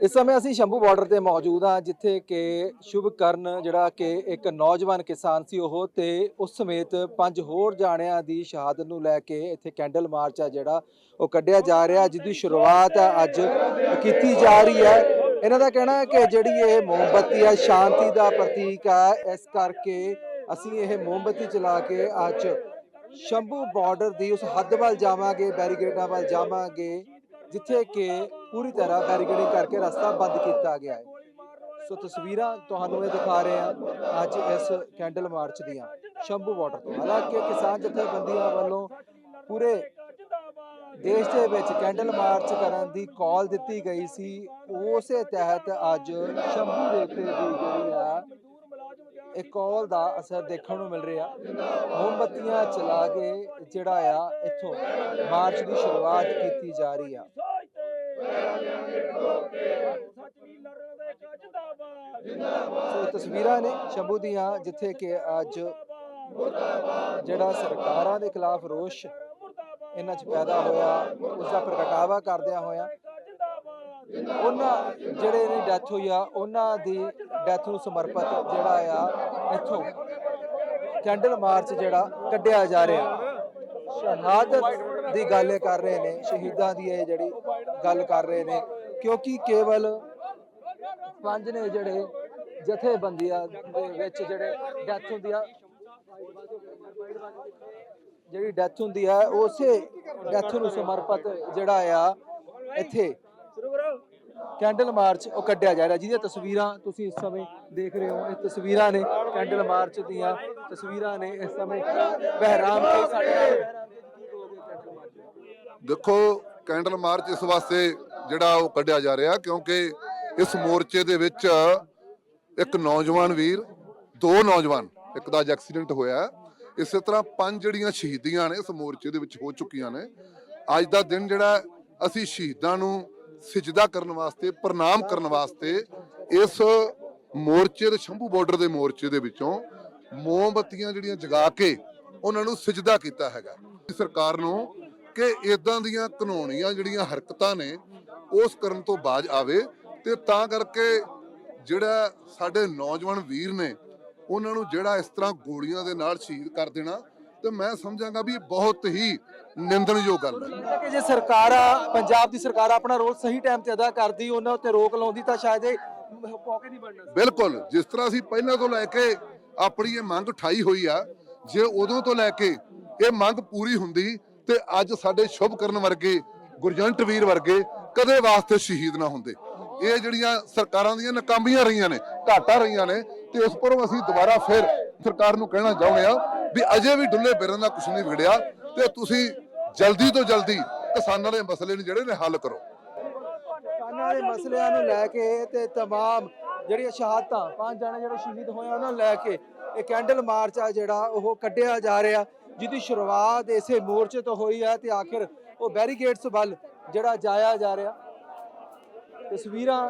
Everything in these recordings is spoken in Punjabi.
ਇਸ ਸਮੇਂ ਅਸੀਂ ਸ਼ੰਭੂ ਬਾਰਡਰ ਤੇ ਮੌਜੂਦ ਹਾਂ, ਜਿੱਥੇ ਕਿ ਸ਼ੁਭਕਰਨ ਜਿਹੜਾ ਕਿ ਇੱਕ ਨੌਜਵਾਨ ਕਿਸਾਨ ਸੀ ਉਹ ਤੇ ਉਸ ਸਮੇਤ ਪੰਜ ਹੋਰ ਜਾਣਿਆਂ ਦੀ ਸ਼ਹਾਦਤ ਨੂੰ ਲੈ ਕੇ ਇੱਥੇ ਕੈਂਡਲ ਮਾਰਚ ਆ ਜਿਹੜਾ ਉਹ ਕੱਢਿਆ ਜਾ ਰਿਹਾ ਜਿਹਦੀ ਸ਼ੁਰੂਆਤ ਅੱਜ ਕੀਤੀ ਜਾ ਰਹੀ ਹੈ। ਇਹਨਾਂ ਦਾ ਕਹਿਣਾ ਹੈ ਕਿ ਜਿਹੜੀ ਇਹ ਮੋਮਬੱਤੀ ਹੈ ਸ਼ਾਂਤੀ ਦਾ ਪ੍ਰਤੀਕ ਹੈ ਇਸ ਕਰਕੇ ਅਸੀਂ ਇਹ ਮੋਮਬੱਤੀ ਚਲਾ ਕੇ ਅੱਜ ਸ਼ੰਭੂ ਬਾਰਡਰ ਦੀ ਉਸ ਹੱਦ ਵੱਲ ਜਾਵਾਂਗੇ ਬੈਰੀਕੇਡਾਂ ਵੱਲ ਜਾਵਾਂਗੇ, ਜਿੱਥੇ ਕਿ ਪੂਰੀ ਤਰ੍ਹਾਂ ਬੈਰੀਕੇਡਿੰਗ ਕਰਕੇ ਰਸਤਾ ਬੰਦ ਕੀਤਾ ਗਿਆ ਹੈ। ਸੋ ਤਸਵੀਰਾਂ ਤੁਹਾਨੂੰ ਇਹ ਦਿਖਾ ਰਹੇ ਹਾਂ ਅੱਜ ਇਸ ਕੈਂਡਲ ਮਾਰਚ ਦੀਆਂ। ਸ਼ੰਭੂ ਬਾਰਡਰ ਤੋਂ। ਹਾਲਾਂਕਿ ਕਿਸਾਨ ਜਥੇਬੰਦੀਆਂ ਵੱਲੋਂ ਪੂਰੇ ਦੇਸ਼ ਦੇ ਵਿੱਚ ਕੈਂਡਲ ਮਾਰਚ ਕਰਨ ਦੀ ਕਾਲ ਦਿੱਤੀ ਗਈ ਸੀ। ਉਸੇ ਤਹਿਤ ਅੱਜ ਸ਼ੰਭੂ ਦੇ ਉੱਤੇ ਦੀ ਜਿਹੜੀ ਆ, ਇਹ ਕਾਲ ਦਾ ਅਸਰ ਦੇਖਣ ਨੂੰ ਮਿਲ ਰਿਹਾ। ਮੋਮਬੱਤੀਆਂ ਚਲਾ ਕੇ ਜਿਹੜਾ ਆ, ਇੱਥੋਂ ਮਾਰਚ ਦੀ ਸ਼ੁਰੂਆਤ ਕੀਤੀ ਜਾ ਰਹੀ ਆ। ਸੋ ਤਸਵੀਰਾਂ ਨੇ ਸ਼ੰਭੂ ਦੀਆਂ, ਜਿੱਥੇ ਕਿ ਅੱਜ ਜਿਹੜਾ ਸਰਕਾਰਾਂ ਦੇ ਖਿਲਾਫ ਰੋਸ਼ ਇਹਨਾਂ 'ਚ ਪੈਦਾ ਹੋਇਆ ਉਸ ਦਾ ਪ੍ਰਗਟਾਵਾ ਕਰਦਿਆਂ ਹੋਇਆ, ਉਹਨਾਂ ਜਿਹੜੇ ਨੇ ਡੈਥ ਹੋਈ ਆ, ਉਹਨਾਂ ਦੀ ਡੈਥ ਨੂੰ ਸਮਰਪਿਤ ਜਿਹੜਾ ਆ, ਇੱਥੋਂ ਕੈਂਡਲ ਮਾਰਚ ਜਿਹੜਾ ਕੱਢਿਆ ਜਾ ਰਿਹਾ। ਸ਼ਹਾਦਤ ਦੀ ਗੱਲ ਕਰ ਰਹੇ ਨੇ, ਸ਼ਹੀਦਾਂ ਦੀ ਇਹ ਜਿਹੜੀ ਗੱਲ ਕਰ ਰਹੇ ਨੇ, ਕਿਉਂਕਿ ਕੇਵਲ ਪੰਜ ਨੇ ਜਿਹੜੇ ਜਥੇਬੰਦੀਆਂ ਦੇ ਵਿੱਚ ਜਿਹੜੇ ਡੈਥ ਹੁੰਦੀ ਆ, ਜਿਹੜੀ ਡੈਥ ਹੁੰਦੀ ਆ, ਉਸੇ ਡੈਥ ਨੂੰ ਸਮਰਪਿਤ ਜਿਹੜਾ ਆ, ਇੱਥੇ ਕੈਂਡਲ ਮਾਰਚ ਉਹ ਕੱਢਿਆ ਜਾ ਰਿਹਾ, ਜਿਹਦੀਆਂ ਤਸਵੀਰਾਂ ਤੁਸੀਂ ਇਸ ਸਮੇਂ ਦੇਖ ਰਹੇ ਹੋ, ਇਹ ਤਸਵੀਰਾਂ ਨੇ ਕੈਂਡਲ ਮਾਰਚ ਦੀਆਂ ਤਸਵੀਰਾਂ ਨੇ ਇਸ ਸਮੇਂ ਬਹਿਰਾਮ ਤੇ ਸਾਡੇ ਨਾਲ ਬਹਿਰਾਮ ਜੀ ਕੀ ਕਹੋਗੇ ਕੈਂਡਲ ਮਾਰਚ ਬਾਰੇ? ਦੇਖੋ, ਕੈਂਡਲ ਮਾਰਚ ਇਸ ਵਾਸਤੇ ਜਿਹੜਾ ਉਹ ਕੱਢਿਆ ਜਾ ਰਿਹਾ, ਕਿਉਂਕਿ ਇਸ ਮੋਰਚੇ ਦੇ ਵਿੱਚ ਇੱਕ ਨੌਜਵਾਨ ਵੀਰ, ਦੋ ਨੌਜਵਾਨ, ਇੱਕ ਦਾ ਐਕਸੀਡੈਂਟ ਹੋਇਆ ਇਸੇ ਤਰ੍ਹਾਂ ਪੰਜ ਜਿਹੜੀਆਂ ਸ਼ਹੀਦੀਆਂ ਨੇ ਇਸ ਮੋਰਚੇ ਦੇ ਵਿੱਚ ਹੋ ਚੁੱਕੀਆਂ ਨੇ। ਅੱਜ ਦਾ ਦਿਨ ਜਿਹੜਾ ਅਸੀਂ ਸ਼ਹੀਦਾਂ ਨੂੰ ਸਿਜਦਾ ਕਰਨ ਵਾਸਤੇ, ਪ੍ਰਣਾਮ ਕਰਨ ਵਾਸਤੇ ਇਸ ਮੋਰਚੇ ਦੇ, ਸ਼ੰਭੂ ਬਾਰਡਰ ਦੇ ਮੋਰਚੇ ਦੇ ਵਿੱਚੋਂ ਮੋਮਬੱਤੀਆਂ ਜਿਹੜੀਆਂ ਜਗਾ ਕੇ ਉਹਨਾਂ ਨੂੰ ਸਿਜਦਾ ਕੀਤਾ ਹੈਗਾ। ਸਰਕਾਰ ਨੂੰ ਕਿ ਇਦਾਂ ਦੀਆਂ ਕਾਨੂੰਨੀਆਂ ਜਿਹੜੀਆਂ ਹਰਕਤਾਂ ਨੇ ਉਸ ਕਰਨ ਤੋਂ ਬਾਜ ਆਵੇ ਤੇ ਤਾਂ ਕਰਕੇ ਜਿਹੜਾ ਸਾਡੇ ਨੌਜਵਾਨ ਵੀਰ ਨੇ ਉਹਨਾਂ ਨੂੰ ਜਿਹੜਾ ਇਸ ਤਰ੍ਹਾਂ ਗੋਲੀਆਂ ਦੇ ਨਾਲ ਸ਼ਹੀਦ ਕਰ ਦੇਣਾ ਤੇ ਮੈਂ ਸਮਝਾਂਗਾ ਵੀ ਇਹ ਬਹੁਤ ਹੀ ਨਿੰਦਣਯੋਗ ਗੱਲ ਹੈ ਕਿ ਜੇ ਸਰਕਾਰ ਆ, ਪੰਜਾਬ ਦੀ ਸਰਕਾਰ ਆਪਣਾ ਰੋਲ ਸਹੀ ਟਾਈਮ ਤੇ ਅਦਾ ਕਰਦੀ ਉਹਨਾਂ ਉੱਤੇ ਰੋਕ ਲਾਉਂਦੀ ਤਾਂ ਸ਼ਾਇਦ ਇਹ ਪੌਕੇ ਨਹੀਂ ਬਣਨਾ। ਬਿਲਕੁਲ ਜਿਸ ਤਰ੍ਹਾਂ ਅਸੀਂ ਪਹਿਲਾਂ ਤੋਂ ਲੈ ਕੇ ਆਪਣੀ ਇਹ ਮੰਗ ਉਠਾਈ ਹੋਈ ਆ ਜੇ ਉਦੋਂ ਤੋਂ ਲੈ ਕੇ ਇਹ ਮੰਗ ਪੂਰੀ ਹੁੰਦੀ ਤੇ ਅੱਜ ਸਾਡੇ ਸ਼ੁਭ ਕਰਨ ਵਰਗੇ ਗੁਰਜੰਟ ਵੀਰ ਵਰਗੇ ਕਦੇ ਵਾਸਤੇ ਸ਼ਹੀਦ ਨਾ ਹੁੰਦੇ ਇਹ ਜਿਹੜੀਆਂ ਸਰਕਾਰਾਂ ਦੀਆਂ ਨਾਕਾਮੀਆਂ ਰਹੀਆਂ ਨੇ ਘਾਟਾਂ ਰਹੀਆਂ ਨੇ ਤੇ ਇਸ ਪਰ ਅਸੀਂ ਦੁਬਾਰਾ ਫਿਰ ਸਰਕਾਰ ਨੂੰ ਕਹਿਣਾ ਚਾਹੁੰਦੇ ਆ ਵੀ ਅਜੇ ਵੀ ਡੁੱਲੇ ਬਿਰਨ ਦਾ ਕੁਝ ਨਹੀਂ ਵਿਗੜਿਆ ਤੇ ਤੁਸੀਂ ਜਲਦੀ ਤੋਂ ਜਲਦੀ ਕਿਸਾਨਾਂ ਦੇ ਮਸਲੇ ਨੂੰ ਜਿਹੜੇ ਨੇ ਹੱਲ ਕਰੋ ਕਿਸਾਨਾਂ ਦੇ ਮਸਲਿਆਂ ਨੂੰ ਲੈ ਕੇ ਤੇ तमाम ਜਿਹੜੀਆਂ ਸ਼ਹਾਦਤਾਂ ਪੰਜ ਜਣੇ ਜਿਹੜੇ ਸ਼ਹੀਦ ਹੋਏ ਆ, ਉਹਨਾਂ ਨੂੰ ਲੈ ਕੇ ਇਹ ਕੈਂਡਲ ਮਾਰਚ ਆ ਜਿਹੜਾ ਉਹ ਕੱਢਿਆ ਜਾ ਰਿਹਾ ਜਿਹਦੀ ਸ਼ੁਰੂਆਤ ਇਸੇ ਮੋਰਚੇ ਤੋਂ ਹੋਈ ਹੈ ਤੇ ਆਖਿਰ ਉਹ ਬੈਰੀਕੇਡਸ ਵੱਲ ਜਿਹੜਾ ਜਾਇਆ ਜਾ ਰਿਹਾ। ਤਸਵੀਰਾਂ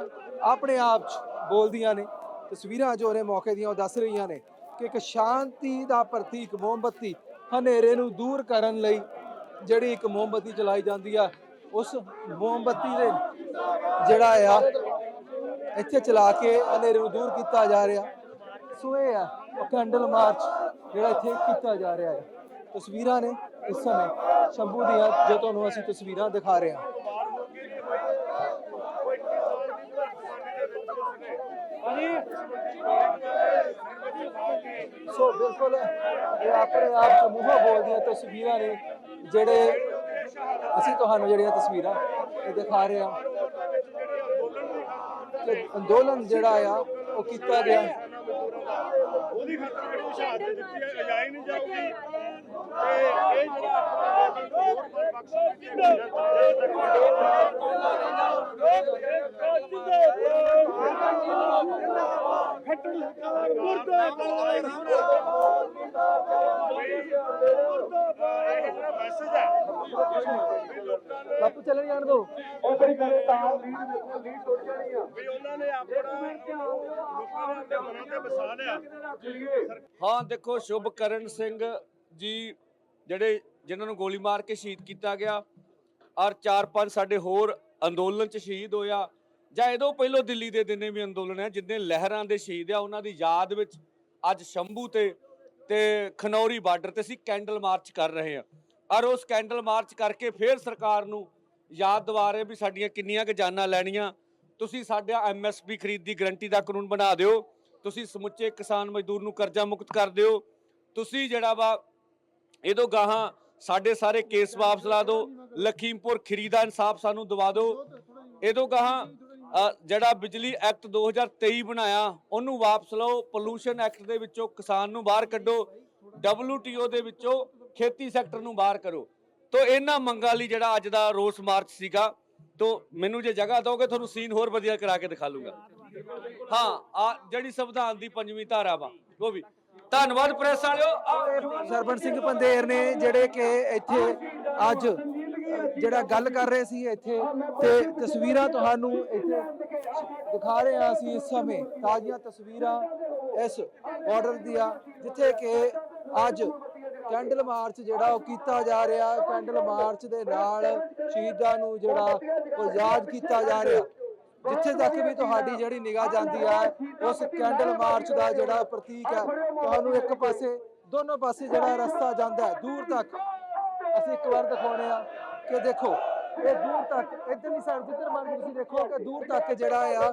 ਆਪਣੇ ਆਪ 'ਚ ਬੋਲਦੀਆਂ ਨੇ, ਤਸਵੀਰਾਂ ਜੋ ਨੇ ਮੌਕੇ ਦੀਆਂ ਉਹ ਦੱਸ ਰਹੀਆਂ ਨੇ ਕਿ ਇੱਕ ਸ਼ਾਂਤੀ ਦਾ ਪ੍ਰਤੀਕ ਮੋਮਬੱਤੀ ਹਨੇਰੇ ਨੂੰ ਦੂਰ ਕਰਨ ਲਈ ਜਿਹੜੀ ਇੱਕ ਮੋਮਬੱਤੀ ਚਲਾਈ ਜਾਂਦੀ ਆ, ਉਸ ਮੋਮਬੱਤੀ ਦੇ ਜਿਹੜਾ ਆ, ਇੱਥੇ ਚਲਾ ਕੇ ਹਨੇਰੇ ਨੂੰ ਦੂਰ ਕੀਤਾ ਜਾ ਰਿਹਾ। ਸੋ ਇਹ ਆ, ਉਹ ਕੈਂਡਲ ਮਾਰਚ ਜਿਹੜਾ ਇੱਥੇ ਕੀਤਾ ਜਾ ਰਿਹਾ ਹੈ ਤਸਵੀਰਾਂ ਨੇ ਇਸ ਸਮੇਂ ਸ਼ੰਭੂ ਦੀਆਂ ਜੋ ਤੁਹਾਨੂੰ ਅਸੀਂ ਤਸਵੀਰਾਂ ਦਿਖਾ ਰਹੇ ਹਾਂ। ਸੋ ਬਿਲਕੁਲ ਇਹ ਆਪਣੇ ਆਪ ਚ ਮੂੰਹੋਂ ਬੋਲਦੀਆਂ ਤਸਵੀਰਾਂ ਨੇ ਜਿਹੜੇ ਅਸੀਂ ਤੁਹਾਨੂੰ ਜਿਹੜੀਆਂ ਤਸਵੀਰਾਂ ਇਹ ਦਿਖਾ ਰਹੇ ਹਾਂ। ਕਿ ਅੰਦੋਲਨ ਜਿਹੜਾ ਆ ਉਹ ਕੀਤਾ ਗਿਆ। ਉਹਦੀ ਖਾਤਰ ਜਿਹੜੀ ਸ਼ਹਾਦਤ ਦਿੱਤੀ ਹੈ ਅਜਾਈ ਨਹੀਂ ਜਾਊਗੀ। ਤੇ ਇਹ ਜਿਹੜਾ ਖੱਟੜ ਸਰਕਾਰ ਮੁਰਦਾਬਾਦ ਮੈਸੇਜ ਹੈ ਬਾਪੂ ਚੱਲਣ ਜਾਣ ਦੋ। ਉਹ ਬੜੀ ਗੱਲ ਤਾਂ ਲੀਡ ਦੇਖੋ ਲੀਡ ਟੁੱਟ ਜਾਣੀ ਆ। ਵੀ ਉਹਨਾਂ ਨੇ ਆਪਣਾ ਲੋਕਾਂ ਨੇ ਆਪਣੇ ਮਨਾਂ ਤੇ ਵਸਾ ਲਿਆ। ਹਾਂ, ਦੇਖੋ, ਸ਼ੁਭਕਰਨ ਸਿੰਘ ਜੀ ਜਿਹੜੇ ਜਿਨ੍ਹਾਂ ਨੂੰ ਗੋਲੀ ਮਾਰ ਕੇ ਸ਼ਹੀਦ ਕੀਤਾ ਗਿਆ, ਔਰ ਚਾਰ ਪੰਜ ਸਾਡੇ ਹੋਰ ਅੰਦੋਲਨ ਚ ਸ਼ਹੀਦ ਹੋਇਆ, ਜਾਂ ਇਹਦੋਂ ਪਹਿਲਾਂ ਦਿੱਲੀ ਦੇ ਦਿਨੇ ਵੀ ਅੰਦੋਲਨ ਹੈ, ਜਿੰਨੇ ਲਹਿਰਾਂ ਦੇ ਸ਼ਹੀਦ ਆ, ਉਹਨਾਂ ਦੀ ਯਾਦ ਵਿੱਚ ਅੱਜ ਸ਼ੰਭੂ ਤੇ ਤੇ ਖਨੌਰੀ ਬਾਰਡਰ ਤੇ ਅਸੀਂ ਕੈਂਡਲ ਮਾਰਚ ਕਰ ਰਹੇ ਹਾਂ। ਔਰ ਉਸ ਕੈਂਡਲ ਮਾਰਚ ਕਰਕੇ ਫੇਰ ਸਰਕਾਰ ਨੂੰ ਯਾਦ ਦਿਵਾ ਰਹੇ ਵੀ ਸਾਡੀਆਂ ਕਿੰਨੀਆਂ ਕੁ ਜਾਨਾਂ ਲੈਣੀਆਂ। ਤੁਸੀਂ ਸਾਡਾ ਐਮਐਸਪੀ ਖਰੀਦ ਦੀ ਗਰੰਟੀ ਦਾ ਕਾਨੂੰਨ ਬਣਾ ਦਿਓ। ਤੁਸੀਂ ਸਮੁੱਚੇ ਕਿਸਾਨ ਮਜ਼ਦੂਰ ਨੂੰ ਕਰਜ਼ਾ ਮੁਕਤ ਕਰ ਦਿਓ। ਤੁਸੀਂ ਜਿਹੜਾ ਵਾ, ਇਹਦੋਂ ਗਾਹਾਂ ਸਾਡੇ ਸਾਰੇ ਕੇਸ ਵਾਪਸ ਲਾ ਦਿਓ। ਲਖੀਮਪੁਰ ਖੀਰੀ ਦਾ ਇਨਸਾਫ ਸਾਨੂੰ ਦਵਾ ਦਿਓ। ਇਹਦੋਂ ਗਾਹਾਂ ਜਿਹੜਾ ਬਿਜਲੀ ਐਕਟ 2023 ਬਣਾਇਆ, ਉਹਨੂੰ ਵਾਪਸ ਲਓ। ਪੋਲੂਸ਼ਨ ਐਕਟ ਦੇ ਵਿੱਚੋਂ ਕਿਸਾਨ ਨੂੰ ਬਾਹਰ ਕੱਢੋ। WTO ਦੇ ਵਿੱਚੋਂ ਖੇਤੀ ਸੈਕਟਰ ਨੂੰ ਬਾਹਰ ਕਰੋ। ਤੋ ਇਹਨਾਂ ਮੰਗਾਂ ਲਈ ਜਿਹੜਾ ਅੱਜ ਦਾ ਰੋਸ ਮਾਰਚ ਸੀਗਾ, ਤੋ ਮੈਨੂੰ ਜੇ ਜਗ੍ਹਾ ਦੋਗੇ, ਤੁਹਾਨੂੰ ਸੀਨ ਹੋਰ ਵਧੀਆ ਕਰਾ ਕੇ ਦਿਖਾ ਲੂਗਾ। ਹਾਂ, ਆ ਜਿਹੜੀ ਸੰਵਿਧਾਨ ਦੀ ਪੰਜਵੀਂ ਧਾਰਾ ਵਾ, ਉਹ ਵੀ। ਧੰਨਵਾਦ ਪ੍ਰੈਸ ਵਾਲਿਓ ਆਹ ਸਿੰਘ ਪੰਦੇਰ ਨੇ ਜਿਹੜੇ ਕਿ ਇੱਥੇ ਅੱਜ ਜਿਹੜਾ ਗੱਲ ਕਰ ਰਹੇ ਸੀ ਇੱਥੇ ਤੇ ਤਸਵੀਰਾਂ ਤੁਹਾਨੂੰ ਇੱਥੇ ਦਿਖਾ ਰਹੇ ਹਾਂ ਅਸੀਂ ਇਸ ਸਮੇਂ, ਤਾਜ਼ੀਆਂ ਤਸਵੀਰਾਂ ਇਸ ਬਾਰਡਰ ਦੀਆਂ, ਜਿੱਥੇ ਕਿ ਅੱਜ ਕੈਂਡਲ ਮਾਰਚ ਜਿਹੜਾ ਉਹ ਕੀਤਾ ਜਾ ਰਿਹਾ, ਕੈਂਡਲ ਮਾਰਚ ਦੇ ਨਾਲ ਸ਼ਹੀਦਾਂ ਨੂੰ ਜਿਹੜਾ ਉਹ ਯਾਦ ਕੀਤਾ ਜਾ ਰਿਹਾ। ਜਿੱਥੇ ਤੱਕ ਵੀ ਤੁਹਾਡੀ ਜਿਹੜੀ ਨਿਗਾਹ ਜਾਂਦੀ ਹੈ ਉਸ ਕੈਂਡਲ ਮਾਰਚ ਦਾ ਜਿਹੜਾ ਪ੍ਰਤੀਕ ਹੈ ਤੁਹਾਨੂੰ ਇੱਕ ਪਾਸੇ ਦੋਨੋਂ ਪਾਸੇ ਜਿਹੜਾ ਰਸਤਾ ਜਾਂਦਾ ਹੈ ਦੂਰ ਤੱਕ ਅਸੀਂ ਇੱਕ ਵਾਰ ਦਿਖਾਉਣੇ ਆ ਕਿ ਦੇਖੋ ਇਹ ਦੂਰ ਤੱਕ ਇਧਰਲੀ ਸਾਈਡ ਜਿੱਧਰ ਮੰਨ ਤੁਸੀਂ ਦੇਖੋ ਕਿ ਦੂਰ ਤੱਕ ਜਿਹੜਾ ਆ